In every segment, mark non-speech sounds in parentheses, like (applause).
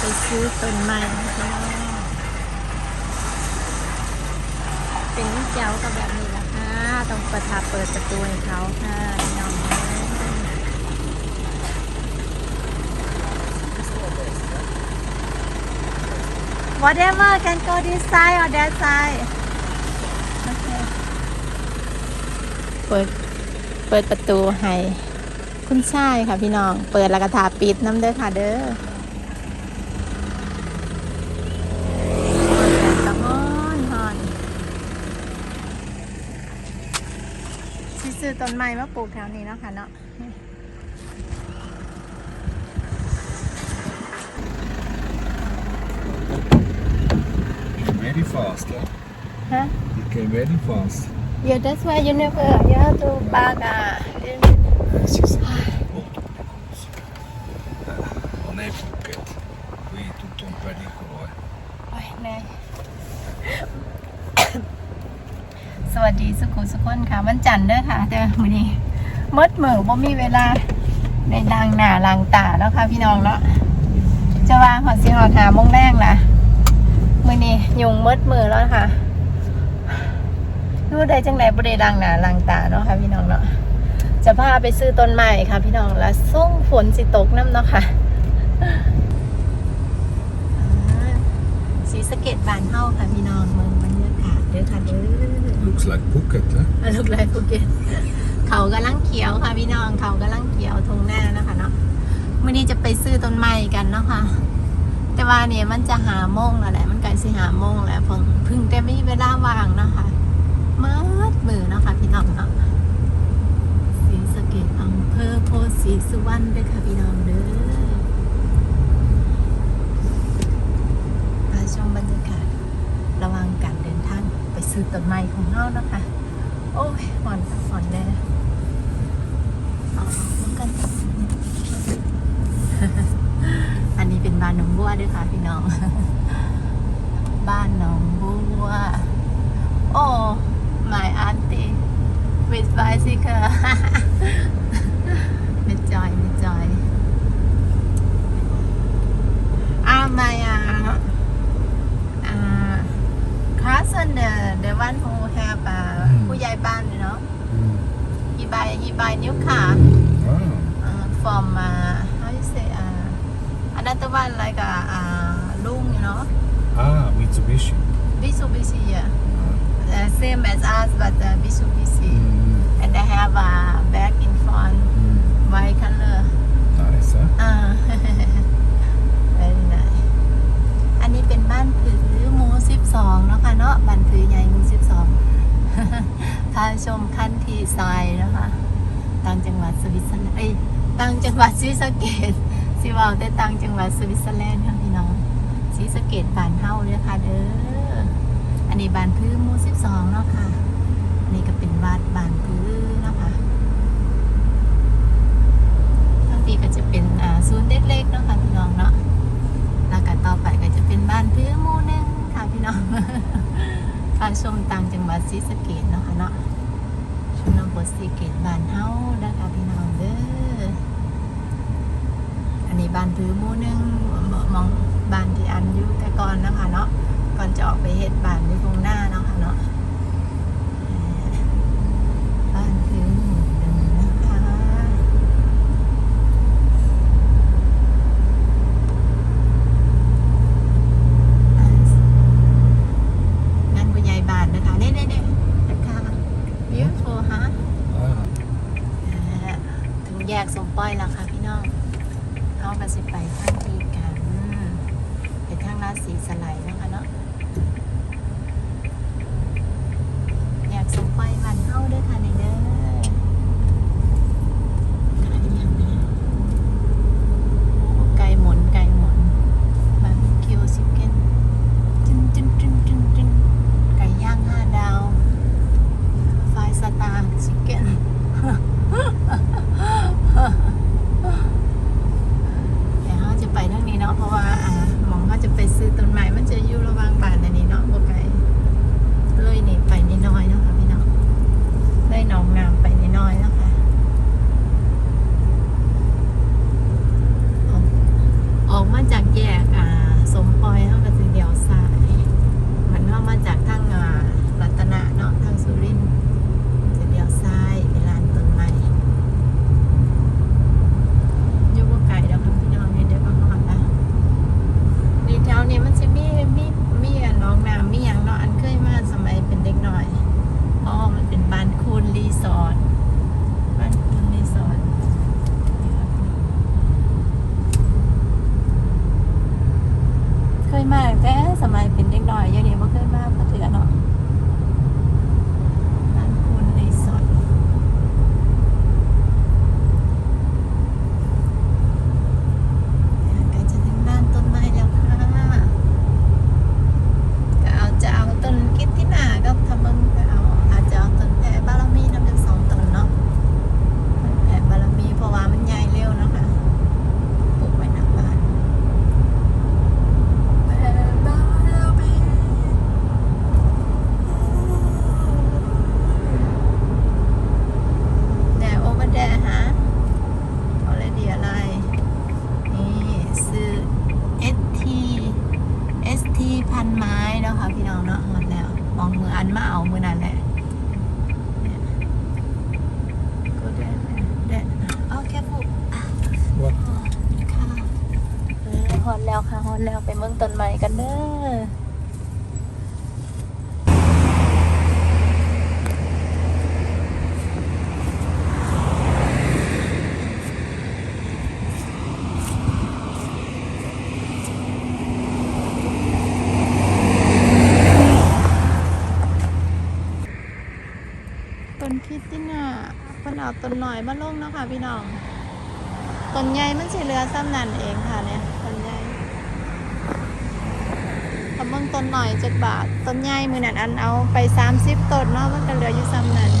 ไปซื้อต้นไม้พี่น้องเป็นเจ้ากับแบบนี้ละค่ะ ต้องประทับเปิดประตูให้เขาค่ะพี่น้อง whatever can go this side or that side okay เปิด เปิดประตูให้ คุณชายค่ะพี่น้อง เปิดแล้วก็ถาปิดน้ำเด้อค่ะเด้อตะฮอนฮอนสิซื้ อต้นไม้มาปลูกแถวนี้เนาะค่ะเนาะ Very fast, huh? ฮะ You came very fast. Yeah, that's why you never, you have to back uh, in- Non è Phuket. Qui è tutto un pericolo, eh. โอ้ยเหนื่อย สวัสดีสุขุสุขคนค่ะ วันจันทร์เด้อค่ะเด้อมื้อนี้มดมือบ่มีเวลาในล้างหน้าลางตาแล้วค่ะพี่น้องเนาะจะว่าหอดสิหอดหามงแรงล่ะมื้อนี้ยุงมดมือแล้วค่ะรู้ได้จังไดบ่ได้ล้างหน้าลางตาเนาะค่ะพี่น้องเนาะจะพาไปซื้อต้นไม้ค่ะ พี่น้องแล้วส่งฝนสิตกน้ำเนาะค่ะสีสะเก็ดบานเฮาค่ะพี่น้องเมืองบรร เด้อค่ะเด้อ Looks like Phuket, huh? อลูกไรภูเก็ตเขากำลังเขียวค่ะพี่น้องเขากำลังเขียวทงหน้านะคะเนาะมื่อนี้จะไปซื้อต้นไม้กันเนาะค่ะ แต่ว่าเนี่ยมันจะหาโมงแล้วแหละ มันใกล้สิหาโมงแล้วเพิ่งเพึ่งแต่ไม่มีเวลาว่างเนาะค่ะมืดมือเนาะค่ะพี่น้องเนาะสีสะเก็ดอำเภอโพธิ์ศรีสุวรรณเด้อค่ะพี่น้องเด้อ มาชมบรรยากาศระหว่างการเดินทางไปซื้อ ต้นไม้ของเฮานะคะ โอ้ยหอนหอนแน่เอามันกัน อันนี้เป็นบ้านหนองบัวด้วยค่ะพี่น้อง บ้านหนองบัว โอ้ my auntie with bicycle ไม่จอยไม่จอยอ่า my uh, uh, cousin, the, the one who have a, Mm. Ban, you know, he buy he buy new car Wow. uh, from uh, how you say uh, another one like a uh, Lung, you know, Ah, Mitsubishi. Mitsubishi, yeah, Ah. uh, same as us but uh, Mitsubishi, Mm. and they have a uh, back in front Mm. white color. Nice, huh? Uh, (laughs) ทีทรายนะคะต่างจังหวัดสวิตเซอร์แลนด์เอ้ยต่างจังหวัดศรีสะเกดสิว่าแต่ต่างจังหวัดสวิตเซอร์แลนด์ค่ะพี่น้องศรีสะเกดบ้านเฮาเด้อค่ะเด้ออันนี้บ้านพื้หมูสิบสองเนาะค่ะอันนี้ก็เป็นวัดบ้านพื้เนะค่ะบางทีก็จะเป็นอ่าศูนย์เล็กๆเนาะค่ะพี่น้องเนาะแล้วก็ต่อไปก็จะเป็นบ้านพื้นมูหนึงค่ะพี่น้องพารชมต่างจังหวัดศรีสะเกษเนาะค่ะเนาะ สิเกตบ้านเฮานะคะพี่น้องเด้อ อันนี้บ้านพื้นมู่นึงมองบ้านที่อันอยู่แต่ก่อนนะคะเนาะก่อนจะออกไปเฮ็ดบ้านอยู่ตรงหน้าเนาะค่ะเนาะเอ่อบ้านพื้นหมู่หนึงนะคะ งานผู้ใหญ่บ้านนะคะเน่เน่เน่นะคะ beautiful ฮะ Ah, ถึงแย กสมปอยแล้วค่ะพี่น้องเขาก็สิไปทางทีกันไปทางราศีสไลด์นะคะเนาะแยกสมปอยมันเข้าด้วยค่ะในเด้อ อนแล้วค่ะฮอนแล้วไปเมืองต้นใหม่กันเด้อต้นคิดติน่าเพิ่นเอาต้นหน่อยมาลงเนาะค่ะพี่น้องต้นใหญ่มันสิเหลือซ้ำนั่นเองค่ะเนี่ย ต้นใหญ่ทำเบิ่งต้นหน่อยจักบาท ต้นใหญ่มือนั่นอันเอาไปสามสิบต้นเนาะมันก็เหลืออยู่ซ้ำนั่น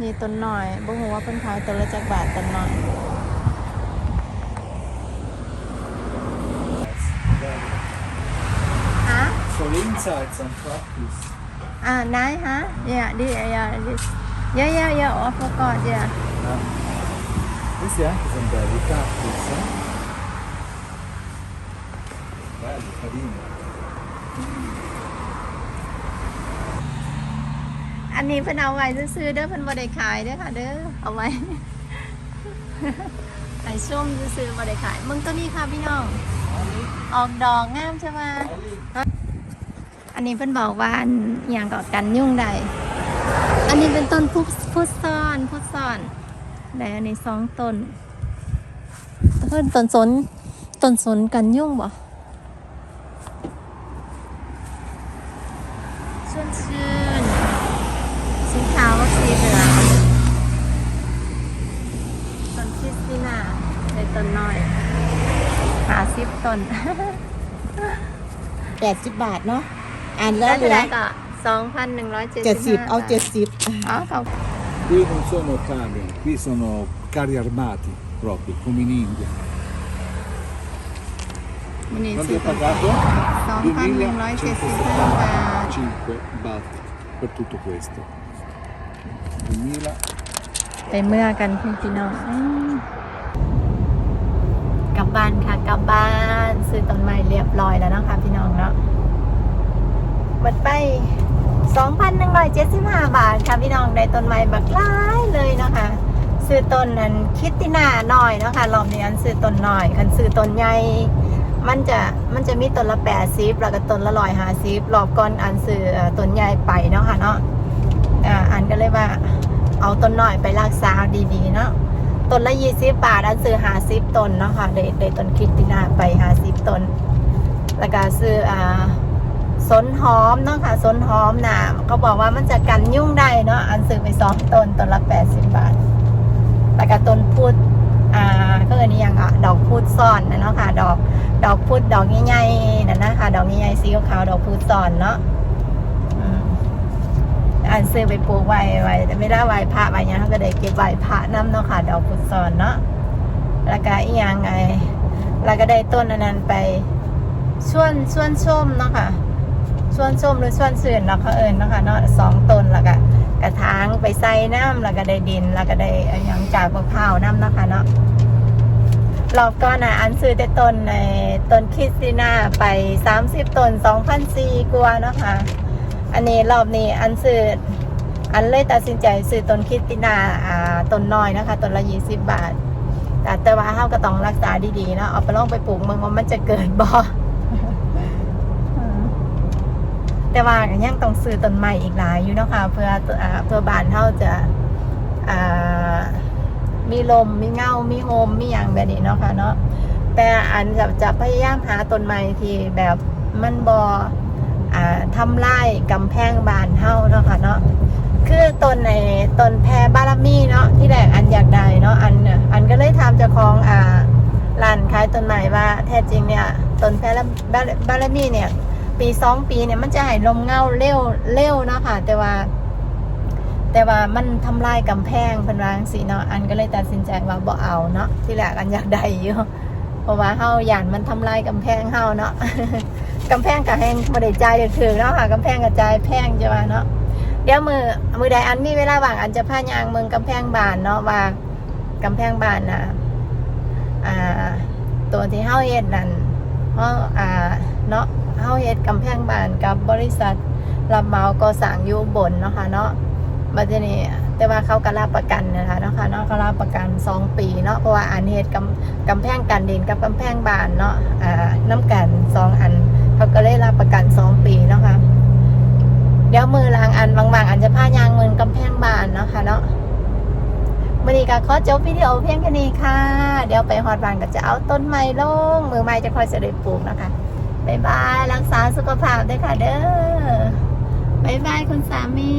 นี่ต้นหน่อยบ่ฮู้ว่าเพิ่นขายต้นละจักบาทต้นหน่อยฮะ For insights and practice. อ่าไหนฮะ yeah this yeah this yeah yeah yeah I forgot yeah Questi anche sono belli, i cactus. Eh? อันนี้เพิ่นเอาไว้ซื้อเด้อเพิ่นบ่ได้ขายเด้อค่ะเด้อเอาไว้ไอ้ส้มซื้อบ่ได้ขาย มึงตัวนี้ค่ะพี่น้อง ออกดอกงามใช่ไหมอันนี้เพิ่นบอกว่าอย่างกับกันยุ่งใด อันนี้เป็นต้นพุพุซ่อนพุซ่อนได้อันนี้สองต้น เพิ่นต้นสนต้นสนกันยุ่งบ่ชื่นชื่น สีขาวกับสีเหลืองต้นคริสติน่าใน ต้นน้อยหาสิบต้นแปดสิบบาทเนาะอ่านแล้วเหลือได้ก็สองพันหนึ่งร้อยเจ็ดเจ็ดสิบเอาเจ็ดสิบอ๋อเขา Qui non sono cave, qui sono carri armati proprio, come in India. มันนี่ Quanto ซื้อ hai ต้น pagato? สองพันหนึ่งร้อยเจ็ดสิบห้าบาท275 baht per tutto questo. 2000ไปเมื่อกันพี่พี่น้องอืมกลั บ้านค่ะกลับบ้านซื้อต้นไม้เรียบร้อยแล้วนะคะพี่น้องเนาะหมดไป 2,175 บาทค่ะพี่น้องได้ต้นไม้บักหลายเลยเนาะคะซื้อต้นนั้นคิดตินาหน่อยเนาะคะรอบนี้อันซื้อต้นหน่อยคันซื้อต้นใหญ่มันจะมันจะมีต้นละ80แล้วก็ต้นละ150รอบก่อนอันซื้อเอ่อต้นใหญ่ไปเนาะค่ะเนาะอ่าอันก็เลยว่าเอาต้นหน่อยไปรักษาดีๆเนาะ ต้นละยี่สิบบาท อันซื้อหาสิบต้นเนาะค่ะได้ได้ต้นคิดตินาไปหาสิบต้น แล้วก็ซื้ออ่าสนหอมเนาะค่ะสนหอมน่ะเขาบอกว่ามันจะกันยุ่งได้เนาะอันซื้อไปสองต้นต้นละแปดสิบบาท แล้วก็ต้นพุดอ่าก็อันนี้ยังอะดอกพุดซ่อนนะเนาะค่ะ ดอกดอกพุดดอกใหญ่ๆนั่นนะคะดอกใหญ่ๆสีขาวดอกพุดซ่อนเนาะ อันซื้อไปปลูกไว้ไว้แต่ไม่ได้ไหว้พระไว้เนี่ยเขาก็ได้เก็บไหว้พระน้ำเนาะค่ะดอกพุทธซอนเนาะแล้วก็อีกอย่างไงแล้วก็ได้ต้นอันนั้นไปส่วนส่วนส้มเนาะค่ะส่วนส้มหรือส่วนเสื่อนเนาะเขาเอิญเนาะค่ะเนาะสองต้นแล้วก็กระถางไปใส่น้ำแล้วก็ได้ดินแล้วก็ได้อย่างจากมะพร้าวน้ำเนาะค่ะเนาะรอบก่อนนะอันซื้อแต่ต้นในต้นคริสติน่าไปสามสิบต้นสองพันสี่กว่าเนาะค่ะ อันนี้รอบนี้อันซื้ออันเลยตัดสินใจซื้อต้นคริตินาอ่าต้นน้อยนะคะต้นละยี่สิบบาท แต่แต่ว่าเฮาก็ต้องรักษาดีๆเนาะเอาไปลองไปปลูกเมืองว่ามันจะเกิดบ่แต่ว่าก็ยังต้องซื้อต้นใหม่อีกหลายอยู่เนาะค่ะเพื่อเพื่อบ้านเฮาจะมีลมมีเงา มีโฮมมีอย่างแบบนี้เนาะค่ะเนาะแต่อันจะจะพยายามหาต้นใหม่ที่แบบมันบ่อ่าทำไร่กำแพงบานเฮาเนาะค่ะเนาะคือต้นในต้นแพรบารมีเนาะที่แรกอันอยากได้เนาะอันอันก็เลยถามเจ้าของอ่าร้านขายต้นไม้ว่าแท้จริงเนี่ยต้นแพรบารมีเนี่ย ปีสองปีเนี่ยมันจะให้ลมเงาเร็วเร็วเนาะค่ะแต่ว่า แต่ว่ามันทำลายกำแพงเพิ่นว่าจั่งซี้เนาะอันก็เลยตัดสินใจว่าบ่เอาเนาะที่แรกอันอยากได้อยู่ เพราะว่าเฮาหยานมันทำลายกำแพงเฮาเนาะกำแพงกับแหงบ่ได้จ่ายเดือถือเนาะค่ะกำแพงกับจ่ายแพงจะว่าเนาะเดี๋ยวมือมือใดอันมีเวลาว่างอันจะพายางเมืองกำแพงบานเนาะว่ากำแพงบานน่ะอ่า ตัวที่เฮาเฮ็ดนั่นเฮาอ่าเนาะเฮาเฮ็ดกำแพงบานกับบริษัทรับเหมาก่อสร้างอยู่อุบนเนาะค่ะเนาะบัดนี้ แต่ว่าเขาก็รับประกันนะคะเนาะคะเนาะเขารับประกัน 2 ปีเนาะเพราะว่าอันเหตุกำกำแพงกันดินกับกำแพงบานเนาะอ่าน้ำกันสองอันเขาก็เลยรับประกัน 2 ปีเนาะคะเดี๋ยวมือลางอันบางๆอันจะพายางมือกำแพงบานเนาะค่ะเนาะวันนี้ก็ขอจบวิดีโอเพียงแค่นี้ค่ะ เดี๋ยวไปฮอดบานก็จะเอาต้นไม้ลง มือไม้จะคอยเสด็จปลูกนะคะบ๊ายบายรักษาสุขภาพด้วยค่ะเด้อ บายบายคุณสามี